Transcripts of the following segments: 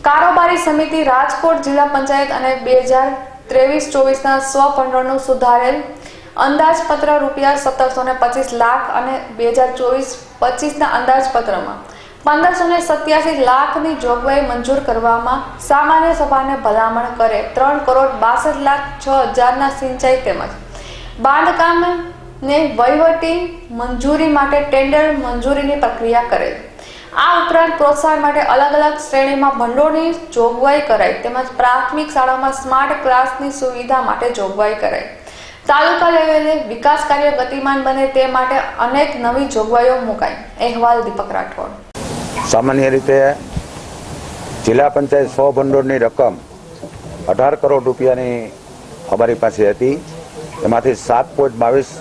કારોબારી સમિતિ રાજકોટ જિલ્લા પંચાયત અને બે હજાર ત્રેવીસ ચોવીસના સ્વભંડોળનું સુધારેલ અંદાજપત્ર રૂપિયા સત્તરસો ને પચીસ લાખ અને બે હજાર ચોવીસ પચીસના અંદાજપત્રમાં પંદરસો ને સત્યાસી લાખની જોગવાઈ મંજૂર કરવામાં સામાન્ય સભાને ભલામણ કરે ત્રણ કરોડ બાસઠ લાખ છ હજારના સિંચાઈ તેમજ બાંધકામને વહીવટી મંજૂરી માટે ટેન્ડર મંજૂરીની પ્રક્રિયા કરેલ આ ઉપરાંત પ્રોત્સાહન માટે અલગ અલગ શ્રેણીમાં ભંડોળની જોગવાઈ કરાઈ તેમજ પ્રાથમિક શાળામાં સ્માર્ટ ક્લાસની સુવિધા માટે જોગવાઈ કરાઈ. તાલુકા લેવલે વિકાસ કાર્ય ગતિમાન બને તે માટે અનેક નવી જોગવાઈઓ મુકાઈ. અહેવાલ દીપક રાઠોડ. સામાન્ય રીતે જિલ્લા પંચાયત સો ભંડોળની રકમ અઢાર કરોડ રૂપિયાની અમારી પાસે હતી. એમાંથી સાત પોઈન્ટ બાવીસ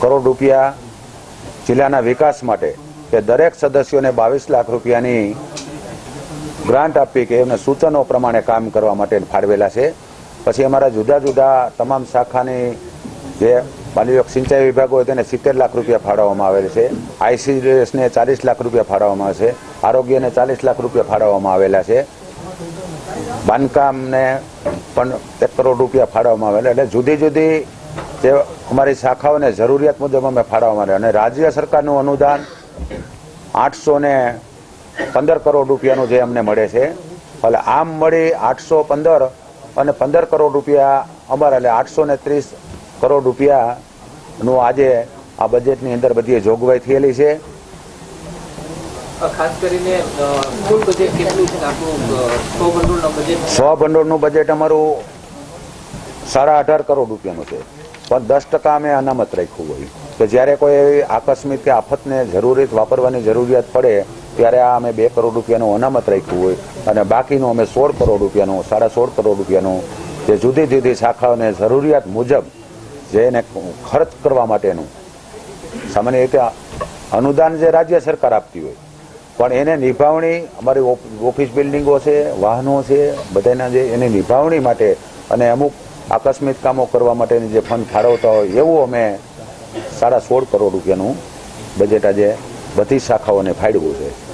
કરોડ રૂપિયા જિલ્લાના વિકાસ માટે કે દરેક સદસ્યોને બાવીસ લાખ રૂપિયાની ગ્રાન્ટ આપી કે એમને સૂચનો પ્રમાણે કામ કરવા માટે ફાળવેલા છે. પછી અમારા જુદા જુદા તમામ શાખાની જે બાલ્યક સિંચાઈ વિભાગ હોય તેને સિત્તેર લાખ રૂપિયા ફાળવવામાં આવેલ છે. આઈસીડીએસને ચાલીસ લાખ રૂપિયા ફાળવવામાં આવે છે. આરોગ્યને ચાલીસ લાખ રૂપિયા ફાળવવામાં આવેલા છે. બાંધકામને પણ એક કરોડ રૂપિયા ફાળવવામાં આવેલા એટલે જુદી જુદી જે અમારી શાખાઓને જરૂરિયાત મુજબ અમે ફાળવવામાં આવે અને રાજ્ય સરકારનું અનુદાન આઠસો ને પંદર કરોડ રૂપિયાનું જે અમને મળે છે. એટલે આમ મળી આઠસો પંદર અને પંદર કરોડ રૂપિયા અમારા એટલે આઠસો ને ત્રીસ કરોડ રૂપિયાનું આજે આ બજેટની અંદર બધી જોગવાઈ થયેલી છે. સો ભંડોળનું બજેટ અમારું સાડા અઢાર કરોડ રૂપિયાનું છે. પણ દસ ટકા અમે અનામત રાખ્યું હોય. કે જ્યારે કોઈ એવી આકસ્મિક કે આફતને જરૂરિયાત વાપરવાની જરૂરિયાત પડે, ત્યારે આ અમે બે કરોડ રૂપિયાનું અનામત રાખ્યું હોય અને બાકીનું અમે સોળ કરોડ રૂપિયાનું, સાડા સોળ કરોડ રૂપિયાનું જે જુદી જુદી શાખાઓને જરૂરિયાત મુજબ જે એને ખર્ચ કરવા માટેનું સામાન્ય રીતે અનુદાન જે રાજ્ય સરકાર આપતી હોય. પણ એને નિભાવણી અમારી ઓફ- ઓફિસ બિલ્ડિંગો છે, વાહનો છે, બધાના જે એની નિભાવણી માટે અને અમુક આકસ્મિક કામો કરવા માટેની જે ફંડ ફાળવતા હોય, એવું અમે સાડા સોળ કરોડ રૂપિયાનું બજેટ આજે બધી શાખાઓને ફાળવ્યું છે.